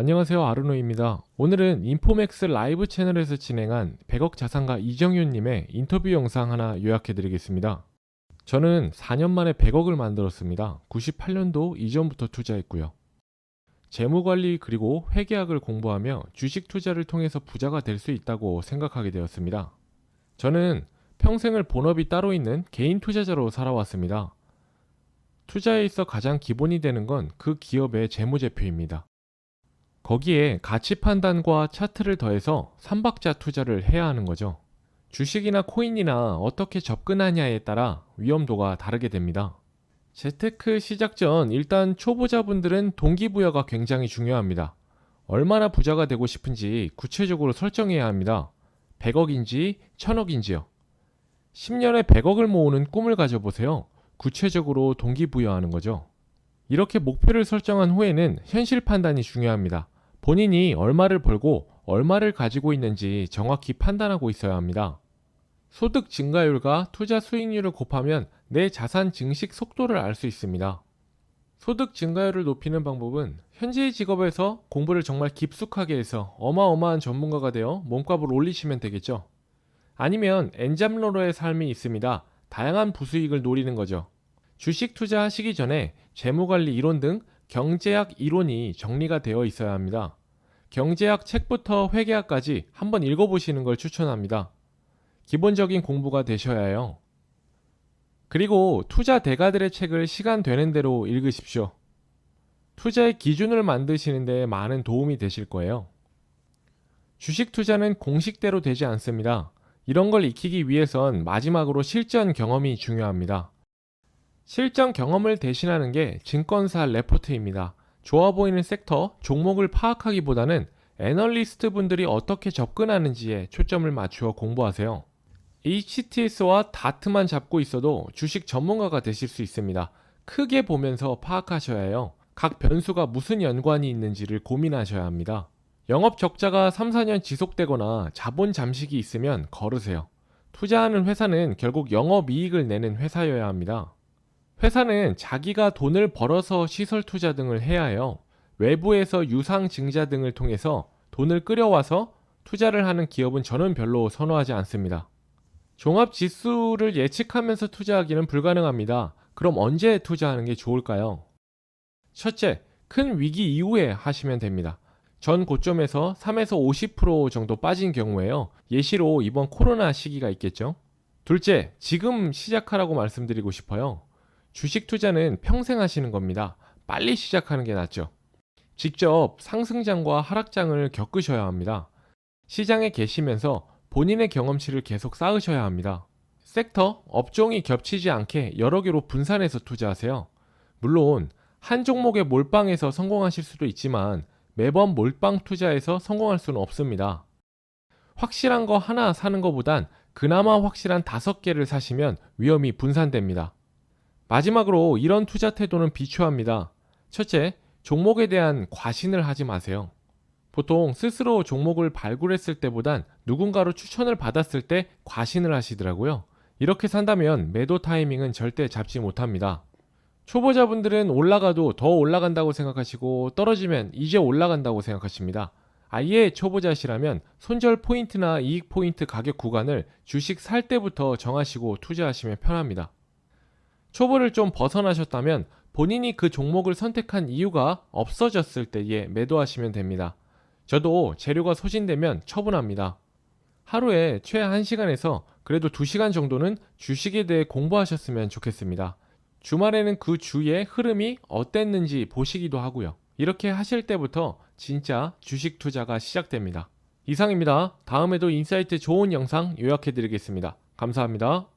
안녕하세요 아르노입니다. 오늘은 인포맥스 라이브 채널에서 진행한 100억 자산가 이정윤님의 인터뷰 영상 하나 요약해드리겠습니다. 저는 4년 만에 100억을 만들었습니다. 98년도 이전부터 투자했고요. 재무관리 그리고 회계학을 공부하며 주식 투자를 통해서 부자가 될 수 있다고 생각하게 되었습니다. 저는 평생을 본업이 따로 있는 개인 투자자로 살아왔습니다. 투자에 있어 가장 기본이 되는 건 그 기업의 재무제표입니다. 거기에 가치 판단과 차트를 더해서 삼박자 투자를 해야 하는 거죠. 주식이나 코인이나 어떻게 접근하냐에 따라 위험도가 다르게 됩니다. 재테크 시작 전 일단 초보자분들은 동기부여가 굉장히 중요합니다. 얼마나 부자가 되고 싶은지 구체적으로 설정해야 합니다. 100억인지 1000억인지요. 10년에 100억을 모으는 꿈을 가져보세요. 구체적으로 동기부여하는 거죠. 이렇게 목표를 설정한 후에는 현실 판단이 중요합니다. 본인이 얼마를 벌고 얼마를 가지고 있는지 정확히 판단하고 있어야 합니다. 소득 증가율과 투자 수익률을 곱하면 내 자산 증식 속도를 알 수 있습니다. 소득 증가율을 높이는 방법은 현재의 직업에서 공부를 정말 깊숙하게 해서 어마어마한 전문가가 되어 몸값을 올리시면 되겠죠. 아니면 엔잡러로의 삶이 있습니다. 다양한 부수익을 노리는 거죠. 주식 투자하시기 전에 재무관리 이론 등 경제학 이론이 정리가 되어 있어야 합니다. 경제학 책부터 회계학까지 한번 읽어보시는 걸 추천합니다. 기본적인 공부가 되셔야 해요. 그리고 투자 대가들의 책을 시간 되는 대로 읽으십시오. 투자의 기준을 만드시는데 많은 도움이 되실 거예요. 주식 투자는 공식대로 되지 않습니다. 이런 걸 익히기 위해선 마지막으로 실전 경험이 중요합니다. 실전 경험을 대신하는 게 증권사 레포트입니다. 좋아 보이는 섹터, 종목을 파악하기보다는 애널리스트 분들이 어떻게 접근하는지에 초점을 맞추어 공부하세요. HTS와 다트만 잡고 있어도 주식 전문가가 되실 수 있습니다. 크게 보면서 파악하셔야 해요. 각 변수가 무슨 연관이 있는지를 고민하셔야 합니다. 영업 적자가 3, 4년 지속되거나 자본 잠식이 있으면 걸으세요. 투자하는 회사는 결국 영업 이익을 내는 회사여야 합니다. 회사는 자기가 돈을 벌어서 시설 투자 등을 해야 해요. 외부에서 유상 증자 등을 통해서 돈을 끌어와서 투자를 하는 기업은 저는 별로 선호하지 않습니다. 종합 지수를 예측하면서 투자하기는 불가능합니다. 그럼 언제 투자하는 게 좋을까요? 첫째, 큰 위기 이후에 하시면 됩니다. 전 고점에서 3에서 50% 정도 빠진 경우에요. 예시로 이번 코로나 시기가 있겠죠. 둘째, 지금 시작하라고 말씀드리고 싶어요. 주식 투자는 평생 하시는 겁니다. 빨리 시작하는 게 낫죠. 직접 상승장과 하락장을 겪으셔야 합니다. 시장에 계시면서 본인의 경험치를 계속 쌓으셔야 합니다. 섹터, 업종이 겹치지 않게 여러 개로 분산해서 투자하세요. 물론 한 종목에 몰빵해서 성공하실 수도 있지만 매번 몰빵 투자해서 성공할 수는 없습니다. 확실한 거 하나 사는 것보단 그나마 확실한 다섯 개를 사시면 위험이 분산됩니다. 마지막으로 이런 투자 태도는 비추합니다. 첫째, 종목에 대한 과신을 하지 마세요. 보통 스스로 종목을 발굴했을 때보단 누군가로 추천을 받았을 때 과신을 하시더라고요. 이렇게 산다면 매도 타이밍은 절대 잡지 못합니다. 초보자분들은 올라가도 더 올라간다고 생각하시고 떨어지면 이제 올라간다고 생각하십니다. 아예 초보자시라면 손절 포인트나 이익 포인트 가격 구간을 주식 살 때부터 정하시고 투자하시면 편합니다. 초보를 좀 벗어나셨다면 본인이 그 종목을 선택한 이유가 없어졌을 때에 매도하시면 됩니다. 저도 재료가 소진되면 처분합니다. 하루에 최 1시간에서 그래도 2시간 정도는 주식에 대해 공부하셨으면 좋겠습니다. 주말에는 그 주의 흐름이 어땠는지 보시기도 하고요. 이렇게 하실 때부터 진짜 주식 투자가 시작됩니다. 이상입니다. 다음에도 인사이트 좋은 영상 요약해 드리겠습니다. 감사합니다.